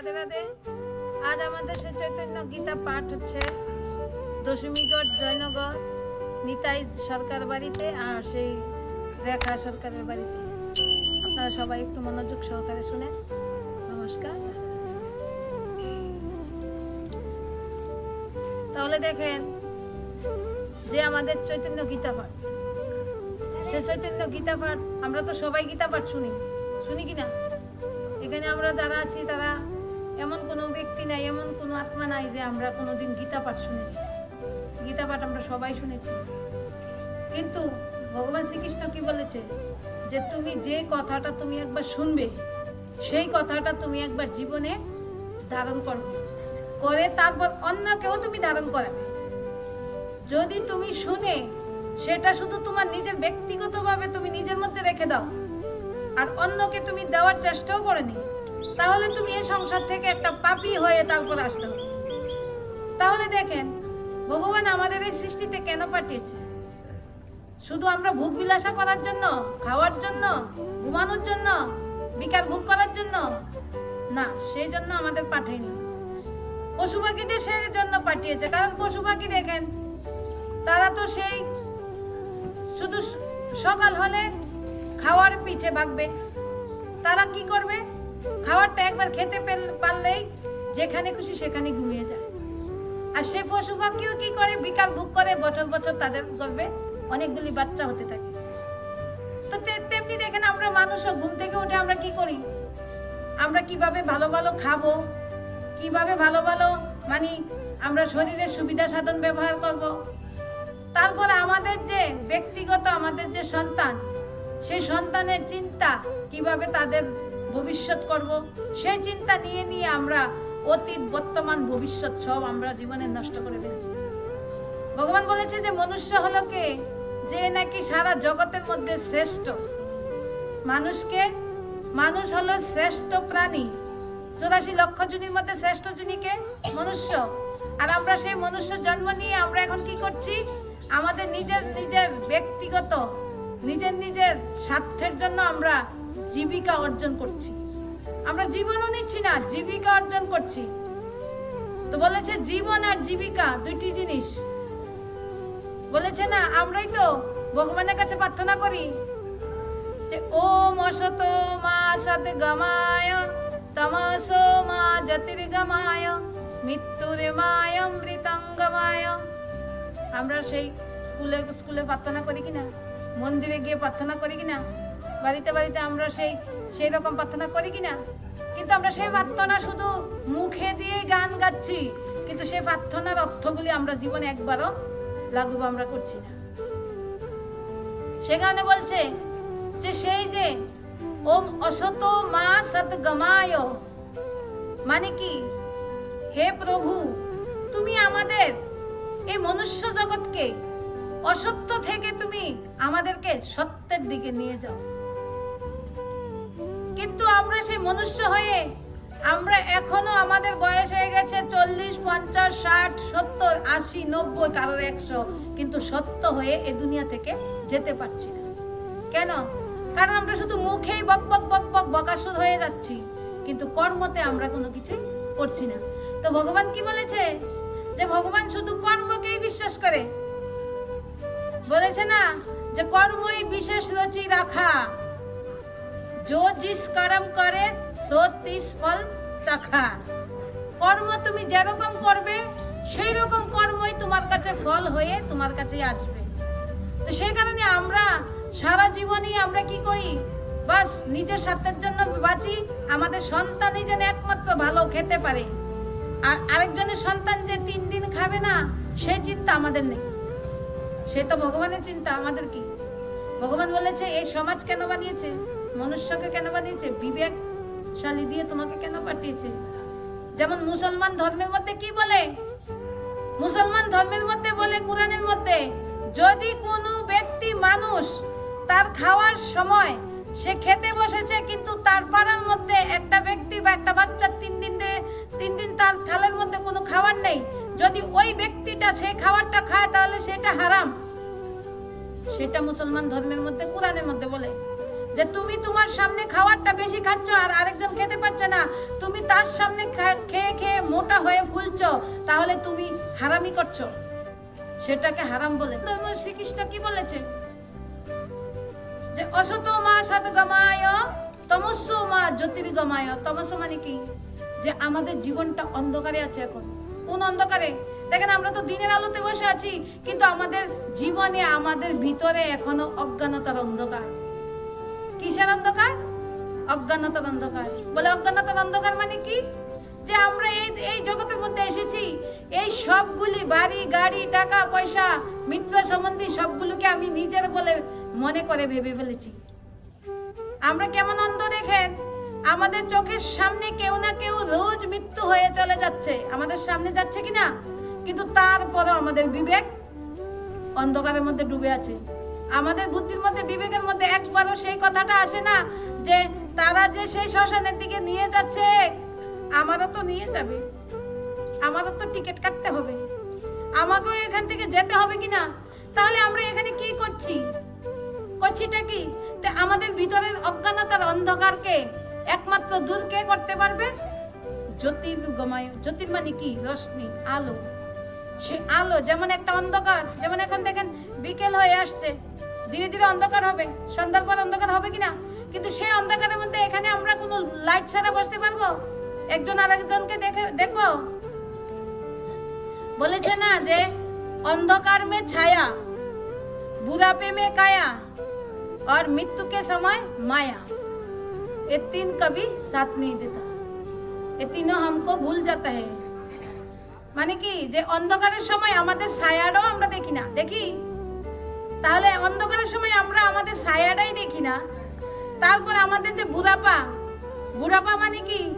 রাধে রাধে। আজ আমাদের সে চৈতন্য গীতা পাঠ হচ্ছে দশমীগড় জয়নগর নিতাই সরকার বাড়িতে আর সেই রেখা সরকারের বাড়িতে। আপনারা সবাই একটু মনোযোগ সহকারে শুনে নমস্কার। তাহলে দেখেন যে আমাদের চৈতন্য গীতা পাঠ। সে চৈতন্য গীতা পাঠ, আমরা তো সবাই গীতা পাঠ শুনি। শুনি কি না? এখানে আমরা যারা আছি তারা এমন কোনো ব্যক্তি নাই, এমন কোনো আত্মা নাই যে আমরা কোনোদিন গীতা পাঠ শুনিনি। গীতা পাঠ আমরা সবাই শুনেছি। কিন্তু ভগবান শ্রীকৃষ্ণ কি বলেছে? যে তুমি যে কথাটা তুমি একবার শুনবে, সেই কথাটা তুমি একবার জীবনে ধারণ করবে করে তারপর অন্যকেও তুমি ধারণ করাবে। যদি তুমি শুনে, সেটা শুধু তোমার নিজের ব্যক্তিগতভাবে তুমি নিজের মধ্যে রেখে দাও। আর অন্যকে তুমি দেওয়ার চেষ্টাও করেনি। তাহলে তুমি এই সংসার থেকে একটা পাপী হয়ে তারপর আসতে হবে। তাহলে দেখেন, ভগবান আমাদের এই সৃষ্টিতে কেন পাঠিয়েছে? শুধু আমরা ভোগ বিলাসা করার জন্য, খাওয়ার জন্য, ঘুমানোর জন্য, বিকাল ভোগ করার জন্য? না, সেই জন্য আমাদের পাঠায়নি। পশু পাখিদের সেই জন্য পাঠিয়েছে। কারণ পশু পাখি দেখেন, তারা তো সেই শুধু সকাল হলে খাওয়ার পিছে ভাগবে। তারা কি করবে? খাবারটা একবার খেতে পারলেই যেখানে খুশি সেখানে ঘুমিয়ে যায়। আর সে পশু পাখিও কি করে? বিকাল ভোগ করে, বছর বছর তাদের গর্বে অনেকগুলি বাচ্চা হতে থাকে। তো তেমনি দেখেন আমরা মানুষও, ঘুম থেকে উঠে আমরা কি করি? আমরা কীভাবে ভালো ভালো খাব? কীভাবে ভালো ভালো মানে আমরা শরীরের সুবিধা সাধন ব্যবহার করব? তারপর আমাদের যে ব্যক্তিগত, আমাদের যে সন্তান, সেই সন্তানের চিন্তা কীভাবে তাদের ভবিষ্যৎ করব সেই চিন্তা নিয়ে নিয়ে আমরা অতীত, বর্তমান, ভবিষ্যৎ সব আমরা জীবনে নষ্ট করে ফেলছি। ভগবান বলেছে যে মনুষ্য হলো কে? যে নাকি সারা জগতের মধ্যে শ্রেষ্ঠ। মানুষকে, মানুষ হলো শ্রেষ্ঠ প্রাণী। চুরাশি লক্ষ জনের মধ্যে শ্রেষ্ঠ জনিকে মনুষ্য। আর আমরা সেই মনুষ্য জন্ম নিয়ে আমরা এখন কি করছি? আমাদের নিজের নিজের ব্যক্তিগত, নিজের নিজের স্বার্থের জন্য আমরা জীবিকা অর্জন করছি। আমরা জীবনও নিচ্ছি না, জীবিকা অর্জন করছি। তো বলেছে, জীবন আর জীবিকা দুইটি জিনিস। বলেছে না, আমরাই তো ভগবানের কাছে প্রার্থনা করি যে, ওম অসত মা সদ গমায়, তমসো মা জ্যোতির্গমায়, মৃত্যুরে মায় মৃতঙ্গমায় আমরা সেই স্কুলে স্কুলে প্রার্থনা করি কিনা? মন্দিরে গিয়ে প্রার্থনা করি কিনা? বাড়িতে বাড়িতে আমরা সেই সেই রকম প্রার্থনা করি কিনা? কিন্তু আমরা সেই প্রার্থনা শুধু মুখে দিয়ে গান গাচ্ছি, কিন্তু সেই প্রার্থনার অর্থগুলি আমরা জীবনে একবারও লাগু আমরা করছি না। সেখানে বলছে যে সেই যে, ওম অসত মা সত গমায়। মানে কি? হে প্রভু, তুমি আমাদের এই মনুষ্য জগৎকে অসত্য থেকে তুমি আমাদেরকে সত্যের দিকে নিয়ে যাও। কিন্তু আমরা সেই মনুষ্য হয়ে আমরা এখনও আমাদের বয়স হয়ে গেছে চল্লিশ, পঞ্চাশ, ষাট, সত্তর, আশি, নব্বই কারও একশো। কিন্তু সত্য হয়ে এ দুনিয়া থেকে যেতে পারছি না। কেন? কারণ আমরা শুধু মুখেই বক বক বক বক, বকাসুর হয়ে যাচ্ছি। কিন্তু কর্মতে আমরা কোনো কিছু করছি না। তো ভগবান কি বলেছে? যে ভগবান শুধু কর্মকেই বিশ্বাস করে। বলেছে না যে কর্মই বিশেষ রচি রাখা। जो जिस कर्म করে সো তিস ফল চাখা কর্ম তুমি যেরকম করবে সেই রকম কর্মই তোমার কাছে ফল হয়ে তোমার কাছে আসবে তো সেই কারণে আমরা সারা জীবনই আমরা কি করি বাস নিজের স্বার্থের জন্য বাঁচি আমাদের সন্তানই যেন একমাত্র ভালো খেতে পারে আর আরেকজনের সন্তান যে তিন দিন খাবে না সেই চিন্তা আমাদের নেই সে তো ভগবানের চিন্তা আমাদের কি ভগবান বলেছে এই সমাজ কেন বানিয়েছে মনুষ্যকে কেন বানিয়েছে? বিবেকশালী দিয়ে তোমাকে কেন পাঠিয়েছে? যেমন মুসলমান ধর্মের মধ্যে কি বলে? মুসলমান ধর্মের মধ্যে বলে কোরআনের মধ্যে, যদি কোনো ব্যক্তি মানুষ তার খাওয়ার সময় সে খেতে বসেছে, কিন্তু তার পাড়ার মধ্যে একটা ব্যক্তি বা একটা বাচ্চা তিন দিন তিন দিন তার থালের মধ্যে কোনো খাবার নেই, যদি ওই ব্যক্তিটা সেই খাবারটা খায় তাহলে সেটা হারাম? সেটা মুসলমান ধর্মের মধ্যে, কোরআনের মধ্যে বলে। যে তুমি তোমার সামনে খাবারটা বেশি খাচ্ছ আর আরেকজন খেতে পারছে না, তুমি তার সামনে খেয়ে খেয়ে মোটা হয়ে ফুলছ, তাহলে তুমি হারামি করছ। সেটাকে হারাম বলে। শ্রীকৃষ্ণ কি বলেছে? যে অসত মা সদ গমায় তমস্য মা জ্যোতির্গমায়। তমস্য মানে কি? যে আমাদের জীবনটা অন্ধকারে আছে এখন। কোন অন্ধকারে? দেখেন, আমরা তো দিনের আলোতে বসে আছি, কিন্তু আমাদের জীবনে, আমাদের ভিতরে এখনও অজ্ঞানতার অন্ধকার। কিসের অন্ধকার? অজ্ঞানতার অন্ধকার। বলে অজ্ঞানতার অন্ধকার মানে কি? যে আমরা এই এই জগতের মধ্যে এসেছি, এই সবগুলি বাড়ি, গাড়ি, টাকা, পয়সা, মিত্র সম্বন্ধী সবগুলোকে আমি নিজের বলে মনে করে ভেবে ফেলেছি। আমরা কেমন অন্ধ দেখেন? আমাদের চোখের সামনে কেউ না কেউ রোজ মৃত্যু হয়ে চলে যাচ্ছে। আমাদের সামনে যাচ্ছে কিনা? কিন্তু তারপরও আমাদের বিবেক অন্ধকারের মধ্যে ডুবে আছে। আমাদের বুদ্ধির মধ্যে, বিবেকের মধ্যে একবারও সেই কথাটা আসে না যে তারা যে সেই শ্মশানের দিকে নিয়ে যাচ্ছে, আমারও তো নিয়ে যাবে। আমারও তো টিকিট কাটতে হবে। আমাকেও এখান থেকে যেতে হবে কিনা তাহলে আমরা এখানে কি করছি? করছিটা কি? আমাদের ভিতরের অজ্ঞানতার অন্ধকারকে একমাত্র দূর কে করতে পারবে? জ্যোতির্গময় জ্যোতির মানে কি? রশ্মি, আলো। সে আলো, যেমন একটা অন্ধকার, যেমন এখন দেখেন বিকেল হয়ে আসছে। ধীরে ধীরে অন্ধকার হবে সন্ধ্যার পর অন্ধকার হবে কিনা কিন্তু সেই অন্ধকারের মধ্যে এখানে আমরা কোনো লাইট ছাড়া বসতে পারবো একজন আরেকজনকে দেখে দেখবো বলেছে না যে অন্ধকার মে ছায়া बुढ़ापे में काया और मृत्यु के समय माया ये तीन कभी साथ नहीं देता ये तीनों हमको भूल जाता है মানে কি যে অন্ধকারের সময় আমাদের ছায়াটাও আমরা দেখি না দেখি তাহলে অন্ধকারের সময় আমরা আমাদের ছায়াটাই দেখি না? তারপর আমাদের যে বুড়াপা বুড়াপা মানে কি?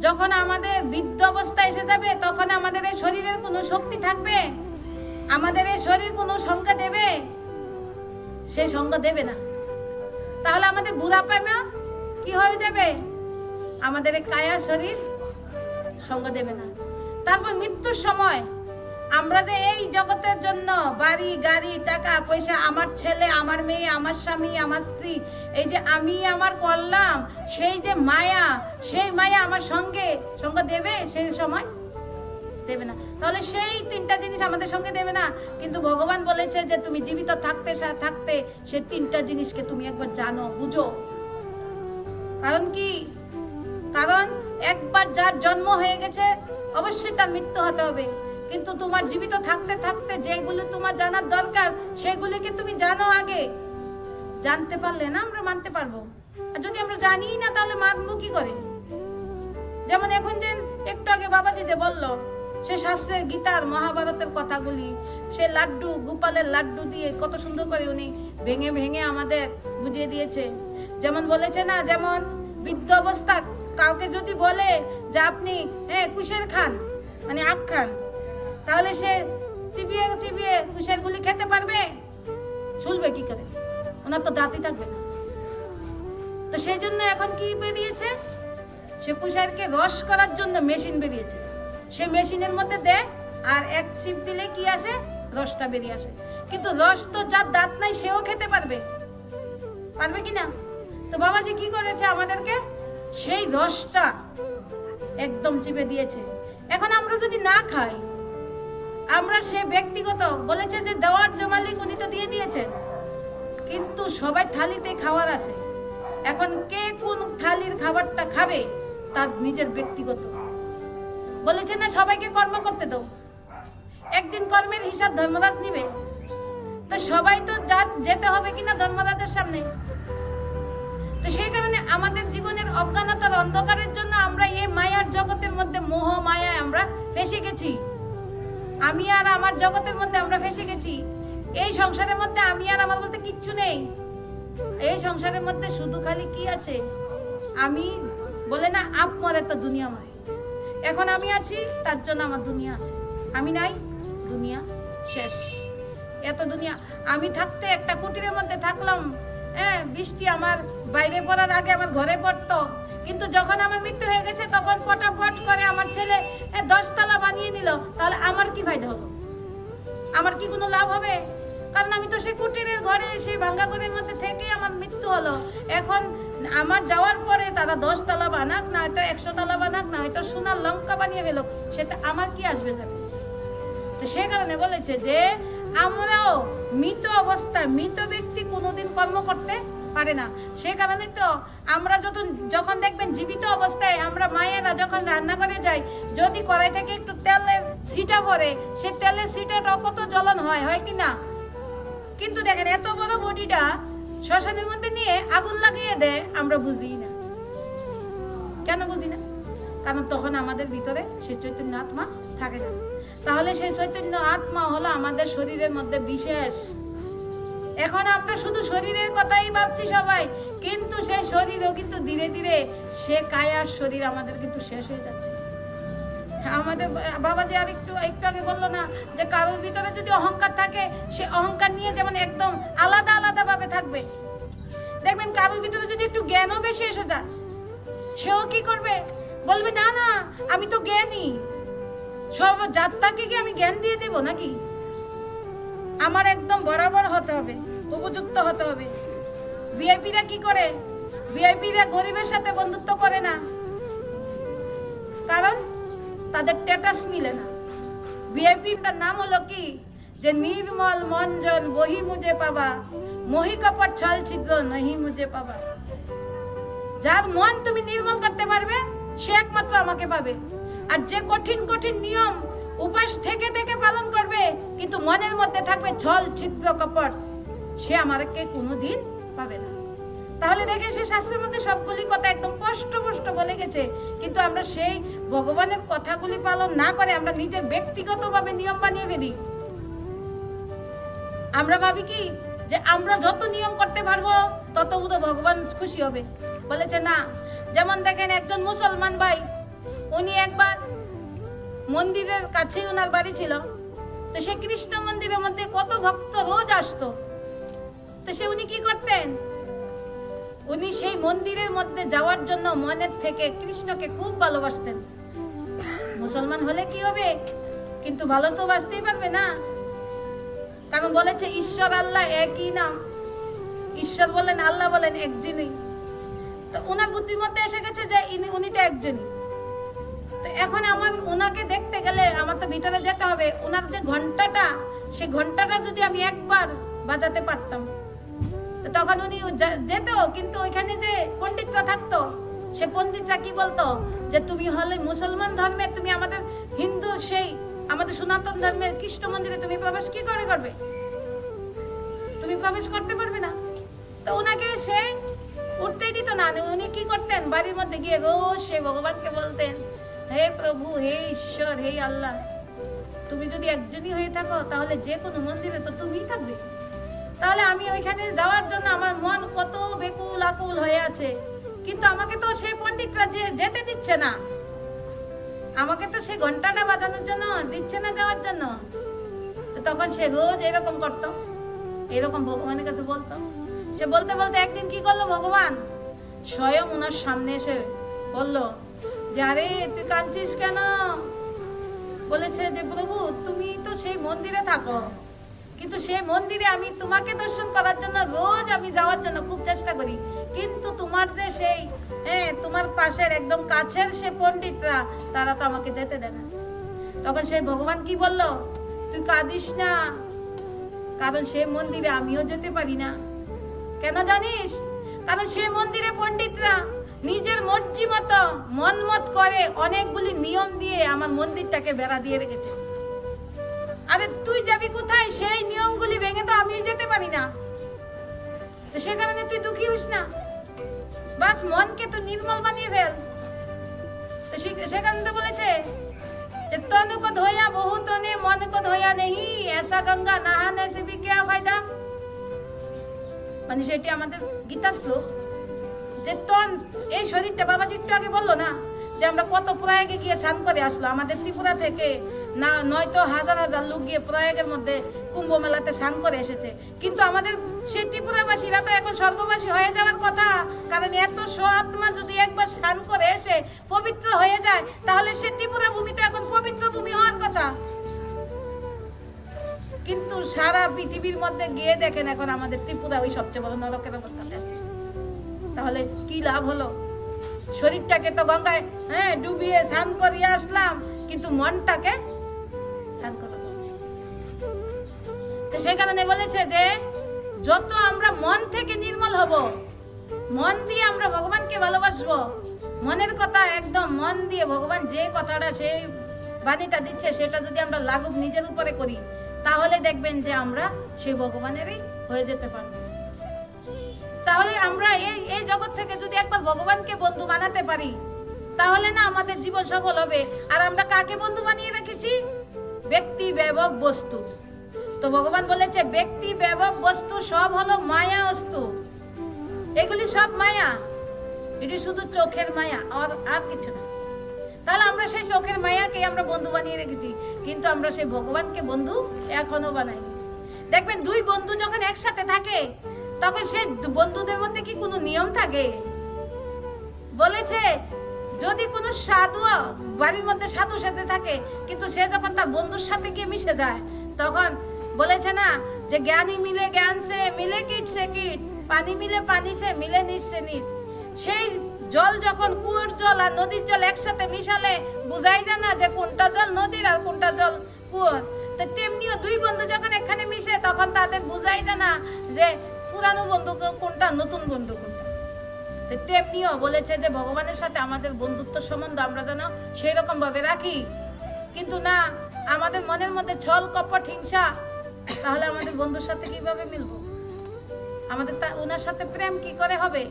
যখন আমাদের বৃদ্ধ অবস্থা এসে যাবে, তখন আমাদের এই শরীরের কোনো শক্তি থাকবে? আমাদের এই শরীর কোনো সংজ্ঞা দেবে? সেই সংজ্ঞা দেবে না। তাহলে আমাদের বুড়াপা না? কি হয়ে যাবে? আমাদের কায়া শরীর সংজ্ঞা দেবে না। তারপর মৃত্যুর সময় আমরা যে এই জগতের জন্য বাড়ি, গাড়ি, টাকা, পয়সা, আমার ছেলে, আমার মেয়ে, আমার স্বামী, আমার স্ত্রী, এই যে আমি আমার করলাম, সেই যে মায়া, সেই মায়া আমার সঙ্গে সঙ্গে দেবে সেই সময়? দেবে না। তাহলে সেই তিনটা জিনিস আমাদের সঙ্গে দেবে না। কিন্তু ভগবান বলেছে যে তুমি জীবিত থাকতে থাকতে সে তিনটা জিনিসকে তুমি একবার জানো, বুঝো। কারণ কি? কারণ একবার যার জন্ম হয়ে গেছে, অবশ্যই তার মৃত্যু হতে হবে। কিন্তু তোমার জীবিত থাকতে থাকতে যেগুলো তোমার জানার দরকার, সেগুলিকে তুমি জানো আগে। জানতে পারলে না আমরা মানতে পারব। আর যদি আমরা জানি না, তাহলে মানবো কি করে? যেমন এখন যে একটু আগে বাবাজি যে বলল, সে শাস্ত্রের গীতার মহাভারতের কথাগুলি, সে লাড্ডু, গোপালের লাড্ডু দিয়ে কত সুন্দর করে উনি ভেঙে ভেঙে আমাদের বুঝিয়ে দিয়েছে। যেমন বলেছে না, যেমন বৃদ্ধ অবস্থা কাউকে যদি বলে যে আপনি হ্যাঁ কুশের খান মানে আখ খান তাহলে সে চিবিয়ে চিবিয়ে কুশের গুলি খেতে পারবে? ছুলবে কি করে? ওনার তো দাঁতই থাকবে না। তো সেই জন্য এখন কি বেরিয়েছে? সে কুশারকে রস করার জন্য মেশিন বেরিয়েছে। সে মেশিনের মধ্যে দেয় আর এক সিপ দিলে কি আসে? রসটা বেরিয়ে আসে। কিন্তু রস তো যার দাঁত নাই, সেও খেতে পারবে। পারবে কি না? তো বাবাজি কি করেছে আমাদেরকে? সেই রসটা একদম চিপে দিয়েছে। এখন আমরা যদি না খাই আমরা সে ব্যক্তিগত বলেছে যে দেওয়ার যে মালিক উনি তো দিয়ে দিয়েছেন। কিন্তু সবাই থালিতে খাবার আছে। এখন কে কোন থালির খাবারটা খাবে, তার নিজের ব্যক্তিগত। বলেছে না, সবাইকে কর্ম করতে দাও। একদিন কর্মের হিসাব ধর্মরাজ নিবে। তো সবাই তো যেতে হবে কিনা ধর্মরাজের সামনে। তো সেই কারণে আমাদের জীবনের অজ্ঞানতার অন্ধকারের জন্য আমরা এই মায়ার জগতের মধ্যে মোহ মায়ায় আমরা ফেসে গেছি। আমি আর আমার জগতের মধ্যে আমরা ফেসে গেছি। এই সংসারের মধ্যে আমি আর আমার বলতে কিচ্ছু নেই। এই সংসারের মধ্যে শুধু খালি কি আছে? আমি বলে না আপ মরে তো দুনিয়া মরে এখন আমি আছি, তার জন্য আমার দুনিয়া আছে। আমি নাই, দুনিয়া শেষ। এত দুনিয়া, আমি থাকতে একটা কুটিরের মধ্যে থাকলাম হ্যাঁ বৃষ্টি আমার বাইরে পড়ার আগে আমার ঘরে পড়তো। কিন্তু যখন আমার মৃত্যু হয়ে গেছে, তখন পটাপট করে আমার ছেলে দশতলা বানিয়ে নিল। তাহলে আমার কি ফায়দা হলো? আমার কি কোনো লাভ হবে? কারণ আমি তো সেই কুটিরের ঘরে, সেই ভাঙ্গা ঘরের মধ্যে থেকে আমার মৃত্যু হলো। এখন আমার যাওয়ার পরে তারা দশ তলা বানাক না হয়তো একশো তলা বানাক না হয়তো সোনার লঙ্কা বানিয়ে ফেলো সেটা আমার কি আসবে যাবে তো সে কারণে বলেছে যে, আমরাও মৃত অবস্থায় মৃত ব্যক্তি কোনোদিন কর্ম করতে পারে না। সে কারণে তো আমরা যখন যখন দেখবেন জীবিত অবস্থায় আমরা মায়েরা যখন রান্না করে যাই, যদি কড়াই থেকে একটু তেলের সিটা পড়ে সে তেলের সিটাটাও কত জ্বলন হয় হয় কি না? কিন্তু দেখেন এত বড় বডিটা শ্মশানের মধ্যে নিয়ে আগুন লাগিয়ে দেয়, আমরা বুঝি না। কেন বুঝি না? কারণ তখন আমাদের ভিতরে সে চৈতন্য আত্মা থাকে না। তাহলে সেই চৈতন্য আত্মা হলো আমাদের শরীরের মধ্যে বিশেষ এখন আমরা শুধু শরীরের কথাই ভাবছি সবাই। কিন্তু সেই শরীরও কিন্তু ধীরে ধীরে, সে কায়ার শরীর আমাদের কিন্তু শেষ হয়ে যাচ্ছে। আমাদের বাবাজি আর একটু একটু আগে বলল না যে কারোর ভিতরে যদি অহংকার থাকে, সে অহংকার নিয়ে যেমন একদম আলাদা আলাদা ভাবে থাকবে। দেখবেন কারোর ভিতরে যদি একটু জ্ঞানও বেশি এসে যায়, সেও কি করবে? বলবে, না না, আমি তো জ্ঞানী। সব যাত্রাকে কি আমি জ্ঞান দিয়ে দেব নাকি? আমার একদম বরাবর হতে হবে। উপযুক্ত হতে হবে। ভিআইপিরা কি করে? ভিআইপিরা গরিবের সাথে বন্ধুত্ব করে না। কারণ তাদের স্ট্যাটাস মিলে না। ভিআইপিটার নাম হলো কি? যে নির্মল মঞ্জন বহি মুজে পাবা, মহি কপট ছল ছিদ্র নহি মুজে পাবা। যার মন তুমি নির্মল করতে পারবে, সে একমাত্র আমাকে পাবে। আর যে কঠিন কঠিন নিয়ম উপাস থেকে থেকে পালন করবে, কিন্তু মনের মধ্যে থাকবে ছল ছিদ্র কপট। সে আমাকে কোনোদিন পাবে না। তাহলে দেখে সে শাস্ত্রের মধ্যে সবগুলি কথা একদম স্পষ্ট স্পষ্ট বলে গেছে। কিন্তু আমরা সেই ভগবানের কথাগুলি পালন না করে আমরা নিজের ব্যক্তিগতভাবে নিয়ম বানিয়ে ফেলি। আমরা ভাবি কি যে আমরা যত নিয়ম করতে পারব, তত উদো ভগবান খুশি হবে। বলেছে না। যেমন দেখেন একজন মুসলমান ভাই, উনি একবার মন্দিরের কাছেই ওনার বাড়ি ছিল। তো সে কৃষ্ণ মন্দিরের মধ্যে কত ভক্ত রোজ আসতো। তো সে উনি কি করতেন? উনি সেই মন্দিরের মধ্যে যাওয়ার জন্য মনের থেকে কৃষ্ণকে খুব ভালোবাসতেন। মুসলমান হলে কি হবে? কিন্তু ভালো তো বাঁচতেই পারবে না। কারণ বলেছে, ঈশ্বর আল্লাহ একই নাম। ঈশ্বর বলেন, আল্লাহ বলেন একজনই। তো ওনার বুদ্ধির মধ্যে এসে গেছে যে উনি তো একজনই। তো এখন আমার ওনাকে দেখতে গেলে আমার তো ভিতরে যেতে হবে। ওনার যে ঘন্টাটা, সে ঘন্টাটা যদি আমি একবার বাজাতে পারতাম তখন উনি যেত কিন্তু ওইখানে যে পণ্ডিতরা থাকতো, সে পণ্ডিতরা কি বলতো? যে তুমি হলে মুসলমান ধর্মের তুমি আমাদের হিন্দু সেই, আমাদের সনাতন ধর্মের কৃষ্ণ মন্দিরে তুমি প্রবেশ কি করে করবে? তুমি প্রবেশ করতে পারবে না। তো ওনাকে সে উঠতেই দিত না। উনি কি করতেন? বাড়ির মধ্যে গিয়ে রোজ সে ভগবানকে বলতেন, হে প্রভু, হে ঈশ্বর, হে আল্লাহ, তুমি যদি একজনই হয়ে থাকো, তাহলে যে কোনো মন্দিরে তো তুমিই থাকবে। তাহলে আমি ওইখানে যাওয়ার জন্য আমার মন কত বেকুল আকুল হয়ে আছে। কিন্তু আমাকে তো সেই পণ্ডিতরা যেতে দিচ্ছে না। আমাকে তো সেই ঘন্টাটা বাজানোর জন্য, দিচ্ছে না যাওয়ার জন্য। তখন সে রোজ এরকম করতো, এরকম ভগবানের কাছে বলতো। সে বলতে বলতে একদিন কি করল ভগবান? স্বয়ং ওনার সামনে এসে বলল, যে আরে, তুই কাঁদছিস কেন? বলেছে যে, প্রভু, তুমি তো সেই মন্দিরে থাকো। কিন্তু সেই মন্দিরে আমি তোমাকে দর্শন করার জন্য রোজ আমি যাওয়ার জন্য খুব চেষ্টা করি। কিন্তু তোমার যে সেই হ্যাঁ তোমার পাশের একদম কাছের সে পণ্ডিতরা, তারা তো আমাকে যেতে দেয় না। তখন সেই ভগবান কি বলল, তুই কাঁদিস না, কারণ সেই মন্দিরে আমিও যেতে পারি না। কেন জানিস? কারণ সেই মন্দিরে পণ্ডিতরা নিজের মর্জি মতো মন মত করে অনেকগুলি নিয়ম দিয়ে আমার মন্দিরটাকে বেড়া দিয়ে রেখেছে। আরে তুই যাবি কোথায়? সেই নিয়মগুলি ভেঙে তো আমি যেতে পারি না। সে কারণে তুই দুঃখী হইস না। বাস, মনকে তো নির্মল বানিয়ে ফেল। তো সেখানে তো বলেছে যে তন কো ধোয়া বহু তনে মন কো ধোয়া নেহি, এসা গঙ্গা নাহানে সে ভি কেয়া ফায়দা? মানে সেটি আমাদের গীতা শ্লোক। যে, তন, এই শরীরটা বাবাজি একটু আগে বলল না যে, আমরা কত প্রয়াগে গিয়ে স্নান করে আসলো। আমাদের ত্রিপুরা থেকে না, নয়তো হাজার হাজার লোক গিয়ে প্রয়াগের মধ্যে কুম্ভ মেলাতে স্নান করে এসেছে। কিন্তু আমাদের সেই ত্রিপুরাবাসীরা তো এখন স্বর্গবাসী হয়ে যাওয়ার কথা। কারণ এত আত্মা যদি একবার স্নান করে এসে পবিত্র হয়ে যায়, তাহলে সে ত্রিপুরা ভূমি তো এখন পবিত্র ভূমি হওয়ার কথা। কিন্তু সারা পৃথিবীর মধ্যে গিয়ে দেখেন এখন আমাদের ত্রিপুরা ওই সবচেয়ে বড় নরকের অবস্থাতে তাহলে কি লাভ হলো? শরীরটাকে তো গঙ্গায় হ্যাঁ ডুবিয়ে স্নান করিয়ে আসলাম, কিন্তু মনটাকে তো সেই কারণে বলেছে যে, যত আমরা মন থেকে নির্মল হব, মন দিয়ে আমরা ভগবানকে ভালোবাসবো, মনের কথা একদম মন দিয়ে ভগবান যে কথাটা সেই বাণীটা দিচ্ছে, সেটা যদি আমরা লাগু নিজের উপরে করি, তাহলে দেখবেন যে আমরা সেই ভগবানেরই হয়ে যেতে পারব। তাহলে আমরা এই এই জগৎ থেকে যদি একবার ভগবানকে বন্ধু বানাতে পারি, তাহলে না আমাদের জীবন সফল হবে। আর আমরা কাকে বন্ধু বানিয়ে রেখেছি? ব্যক্তি ব্যবক বস্তু। তো ভগবান বলেছে, ব্যক্তি ব্যবক বস্তু সব হলো মায়া বস্তু। এগুলি সব মায়া। এটি শুধু চোখের মায়া, আর আর কিছু না। তাহলে আমরা সেই চোখের মায়াকে আমরা বন্ধু বানিয়ে রেখেছি। কিন্তু আমরা সেই ভগবানকে বন্ধু এখনও বানাইনি। দেখবেন, দুই বন্ধু যখন একসাথে থাকে, তখন সে বন্ধুদের মধ্যে কি কোনো নিয়ম থাকে? বলেছে যদি কোনো সাধু, বাড়ির মধ্যে সাধু সাথে থাকে, কিন্তু সে যখন তার বন্ধুর সাথে গিয়ে মিশে যায়, তখন বলেছে না যে জ্ঞানী মিলে জ্ঞান সে, মিলে কিট সে কিট, পানি মিলে পানি সে, মিলে নিচ সে নিচ সেই জল যখন কুয়োর জল আর নদীর জল একসাথে মিশালে, বুঝাই যায় না যে কোনটা জল নদীর আর কোনটা জল কুয়োর। তো তেমনিও দুই বন্ধু যখন এখানে মিশে, তখন তাদের বুঝাই যায় না যে পুরানো বন্ধু কোনটা, নতুন বন্ধু কোনটা। তেমনিও বলেছে যে ভগবানের সাথে আমাদের বন্ধুত্ব সম্বন্ধ আমরা যেন সেই রকম ভাবে রাখি। কিন্তু না, আমাদের মনের মধ্যে ছল, কপট, হিংসা, তাহলে আমাদের বন্ধুর সাথে কীভাবে মিলবো? আমাদের তা ওনার সাথে প্রেম কি করে হবে?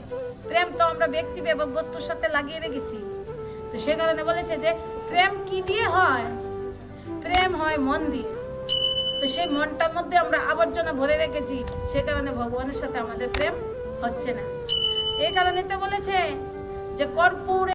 প্রেম তো আমরা ব্যক্তি এবং বস্তুর সাথে লাগিয়ে রেখেছি। তো সে কারণে বলেছে যে প্রেম কি দিয়ে হয়? প্রেম হয় মন দিয়ে। তো সেই মনটার মধ্যে আমরা আবর্জনা ভরে রেখেছি, সে কারণে ভগবানের সাথে আমাদের প্রেম হচ্ছে না। এই কারণে বলেছে যে কর্পূরে